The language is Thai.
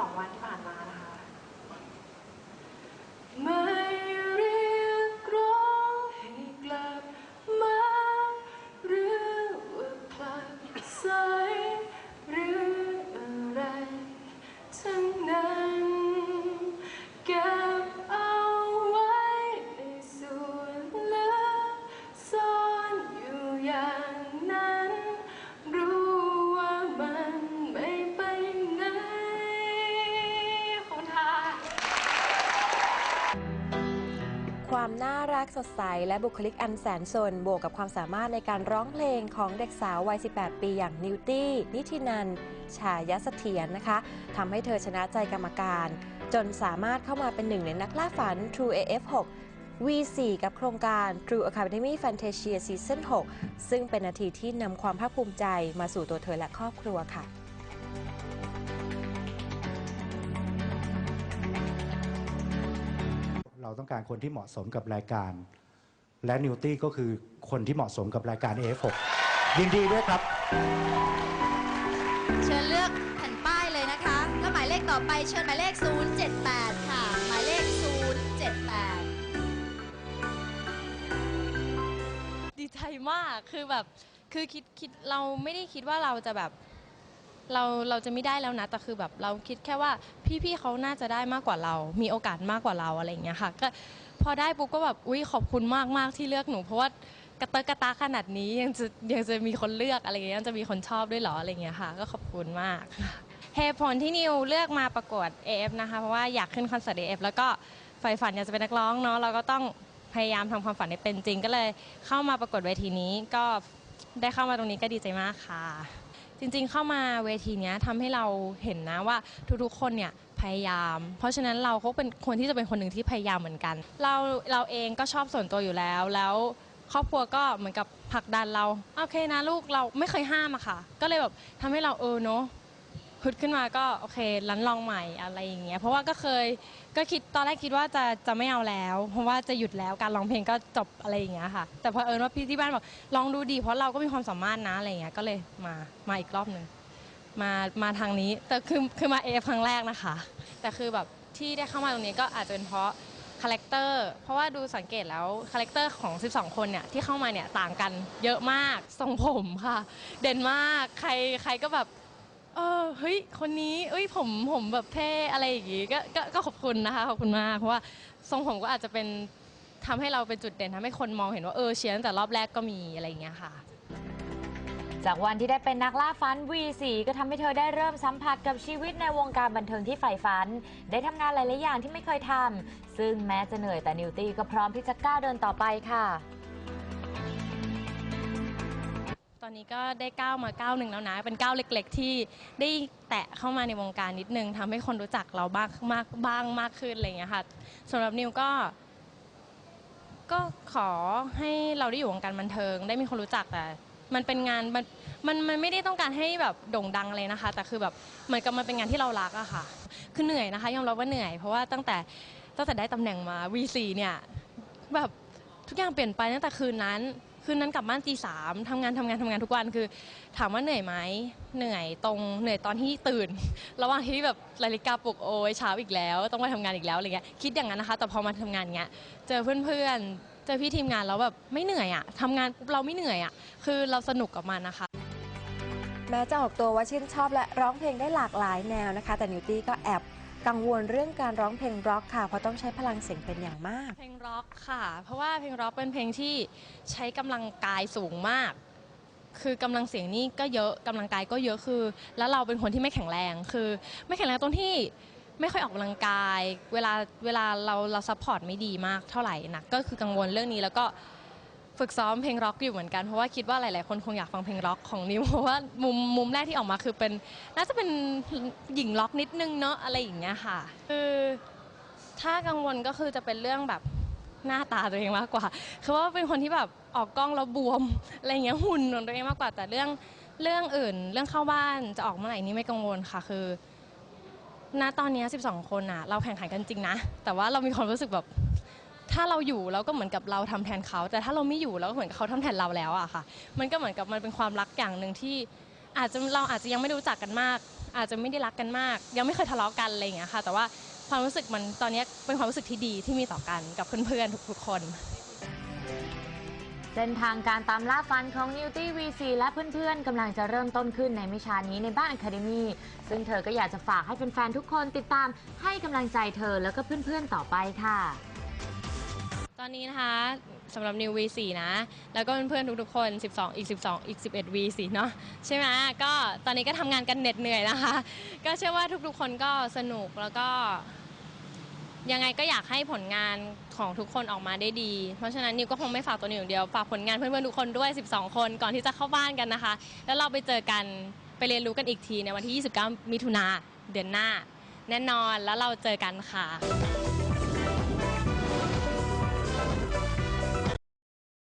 สองวันที่มา กสดใส และบุคลิกอันแสนสนบวกกับความสามารถในการร้องเพลงของเด็กสาววัย 18 ปีอย่างนิวตี้ นิธินัน ชายเสถียรนะคะทำให้เธอชนะใจกรรมการ จนสามารถเข้ามาเป็นหนึ่งในนักล่าฝัน True AF6 V4 กับโครงการ True Academy Fantasia Season 6 ซึ่งเป็นนาทีที่นำความภาคภูมิใจมาสู่ตัวเธอและครอบครัวค่ะ เราต้องการคนที่เหมาะสมกับรายการ และนิวตี้ก็คือคนที่เหมาะสมกับรายการ AF6 ยินดีด้วยครับ เชิญเลือกแผ่นป้ายเลยนะคะ แล้วหมายเลขต่อไปเชิญหมายเลข 078 ค่ะ หมายเลข 078 ดีใจมากคือแบบคือคิดคิดเราไม่ได้คิดว่าเราจะแบบ เราเราจะไม่ได้แล้วนะแต่คือแบบเราคิดแค่ว่าพี่ๆเขาน่าจะได้มากกว่าเรา มีโอกาสมากกว่าเราอะไรอย่างเงี้ยค่ะก็พอได้ปุ๊บก็แบบอุ้ยขอบคุณมากมากที่เลือกหนู เพราะว่ากระเตอกระตาขนาดนี้ยังจะยังจะมีคนเลือกอะไรอย่างเงี้ยยังจะมีคนชอบด้วยเหรออะไรอย่างเงี้ยค่ะ ก็ขอบคุณมากเหตุผลที่นิวเลือกมาประกวด AF นะคะเพราะว่าอยากขึ้นคอนเสิร์ต AF แล้วก็ใฝ่ฝันอยากจะเป็นนักร้องเนาะเราก็ต้องพยายามทำความฝันให้เป็นจริง ก็เลยเข้ามาประกวดเวทีนี้ก็ได้เข้ามาตรงนี้ก็ดีใจมากค่ะ จริงๆ เข้ามาเวทีเนี้ยทำให้เราเห็นนะว่าทุกๆ คนเนี่ยพยายาม เพราะฉะนั้นเราก็เป็นคนที่จะเป็นคนหนึ่งที่พยายามเหมือนกัน เราเราเองก็ชอบส่วนตัวอยู่แล้ว แล้วครอบครัวก็เหมือนกับผลักดันเรา โอเคนะลูกเราไม่เคยห้ามอะค่ะ ก็เลยแบบทำให้เราเออเนาะ ฮึดขึ้นมาก็โอเคลันลองใหม่อะไรอย่างเงี้ยเพราะว่าก็เคยก็คิดตอนแรกคิดว่าจะจะไม่เอาแล้ว เพราะว่าจะหยุดแล้วการร้องเพลงก็จบอะไรอย่างเงี้ยค่ะ แต่พอเออว่าพี่ที่บ้านบอกลองดูดี เพราะเราก็มีความสามารถนะอะไรอย่างเงี้ยก็เลยมามาอีกรอบหนึ่งมามาทางนี้แต่คือคือมาเอฟครั้งแรกนะคะ แต่คือแบบที่ได้เข้ามาตรงนี้ก็อาจจะเป็นเพราะคาแรคเตอร์เพราะว่าดูสังเกตแล้วคาแรคเตอร์ของ 12 คนเนี่ยที่เข้ามาเนี่ยต่างกันเยอะมากทรงผมค่ะ เด่นมากใครใครก็แบบ ออเฮ้ยคนนี้เอ้ยผมผมแบบเท่อะไรอย่างงี้ก็ก็ก็ขอบคุณนะคะขอบคุณมากเพราะว่าทรงผมก็อาจจะเป็นทำให้เราเป็นจุดเด่นทำให้คนมองเห็นว่าเออเชียร์ตั้งแต่รอบแรกก็มีอะไรอย่างเงี้ยค่ะ จากวันที่ได้เป็นนักล่าฝัน V4 ก็ทำให้เธอได้เริ่มสัมผัสกับชีวิตในวงการบันเทิงที่ใฝ่ฝัน ได้ทำงานหลาย ๆ อย่างที่ไม่เคยทำซึ่งแม้จะเหนื่อยแต่นิวตี้ก็พร้อมที่จะก้าวเดินต่อไปค่ะ อนนี้ก็ได้ก้าวมาก้าวหนึ่งแล้วนะ เป็นก้าวเล็ก ๆ ที่ได้แตะเข้ามาในวงการนิดนึงทำให้คนรู้จักเราบ้างมากบ้างมากขึ้นอะไรอย่างเงี้ยค่ะสำหรับนิวก็ ก็ขอให้เราได้อยู่วงการบันเทิง ได้มีคนรู้จักแต่มันเป็นงานมันมันมันไม่ได้ต้องการให้แบบโด่งดังเลยนะคะ แต่คือแบบเหมือนกับมันเป็นงานที่เรารักอะค่ะ คือเหนื่อยนะคะยอมรับว่าเหนื่อยเพราะว่าตั้งแต่ตั้งแต่ได้ตำแหน่งมา V4 เนี่ยแบบทุกอย่างเปลี่ยนไปตั้งแต่คืนนั้น คืนนั้นกลับบ้านตีสามทำงานทำงานทำงานทุกวันคือ ถามว่าเหนื่อยไหมเหนื่อยตรงเหนื่อยตอนที่ตื่น ระหว่างที่แบบนาฬิกาปลุกโอ้ยเช้าอีกแล้ว ต้องมาทำงานอีกแล้วอะไรเงี้ยคิดอย่างนั้นนะคะ แต่พอมาทำงานเงี้ยเจอเพื่อนๆเจอพี่ทีมงานแล้วแบบไม่เหนื่อยอะทำงานปุ๊บเราไม่เหนื่อยอะคือเราสนุกกับมันนะคะแม้จะออกตัวว่าชื่นชอบและร้องเพลงได้หลากหลายแนวนะคะ แต่นิวตี้ก็แอบ กังวลเรื่องการร้องเพลงร็อกค่ะ เพราะต้องใช้พลังเสียงเป็นอย่างมาก เพลงร็อกค่ะ เพราะว่าเพลงร็อกเป็นเพลงที่ใช้กำลังกายสูงมาก คือกำลังเสียงนี่ก็เยอะกำลังกายก็เยอะคือ แล้วเราเป็นคนที่ไม่แข็งแรงคือ ไม่แข็งแรงตรงที่ไม่ค่อยออกกำลังกาย เวลาเวลาเราเราซัพพอร์ตไม่ดีมากเท่าไหร่นะก็คือกังวลเรื่องนี้แล้วก็ ฝึกซ้อมเพลงร็อกอยู่เหมือนกันเพราะว่าคิดว่าหลาย ๆ คนคงอยากฟังเพลงร็อกของนิวเพราะว่ามุมมุมแรกที่ออกมาคือเป็นน่าจะเป็นหญิงล็อกนิดนึงเนาะอะไรอย่างเงี้ยค่ะ คือถ้ากังวลก็คือจะเป็นเรื่องแบบหน้าตาตัวเองมากกว่า คือว่าเป็นคนที่แบบออกกล้องแล้วบวมอะไรอย่างเงี้ยหุ่นของตัวเองมากกว่าแต่เรื่องเรื่องอื่น เรื่องเข้าบ้านจะออกเมื่อไหร่นี่ไม่กังวลค่ะ คือณตอนนี้ 12 คนอะ เราแข่งขันกันจริงนะ แต่ว่าเรามีความรู้สึกแบบ ถ้าเราอยู่เราก็เหมือนกับเราทำแทนเขา แต่ถ้าเราไม่อยู่เราก็เหมือนกับเขาทำแทนเราแล้วอะค่ะ มันก็เหมือนกับมันเป็นความรักอย่างหนึ่งที่ อาจจะเราอาจจะยังไม่รู้จักกันมาก อาจจะไม่ได้รักกันมาก ยังไม่เคยทะเลาะกันอะไรอย่างเงี้ยค่ะ แต่ว่าความรู้สึกมันตอนนี้เป็นความรู้สึกที่ดีที่มีต่อกันกับเพื่อนๆทุกๆคนเส้นทางการตามล่าฟันของนิวตี้วีซีและเพื่อนๆกำลังจะเริ่มต้นขึ้นในม่ช้านี้ในบ้านอะคาเดมีซึ่งเธอก็อยากจะฝากให้แฟนๆทุกคนติดตามให้กำลังใจเธอแล้วก็เพื่อนๆต่อไปค่ะ ตอนนี้นะคะสำหรับ New V4 นะ แล้วก็เพื่อนๆทุกๆคน 12 อีก 12 อีก 11 V4 เนาะใช่ไหมก็ตอนนี้ก็ทำงานกันเหน็ดเหนื่อยนะคะ ก็เชื่อว่าทุกๆคนก็สนุกแล้วก็ ยังไงก็อยากให้ผลงานของทุกคนออกมาได้ดี เพราะฉะนั้นนิวก็คงไม่ฝากตัวนิวอย่างเดียว ฝากผลงานเพื่อนๆทุกคนด้วย 12 คนก่อนที่จะเข้าบ้านกันนะคะ แล้วเราไปเจอกันไปเรียนรู้กันอีกทีในวันที่ 29 มิถุนาเดือนหน้า แน่นอนแล้วเราเจอกันค่ะ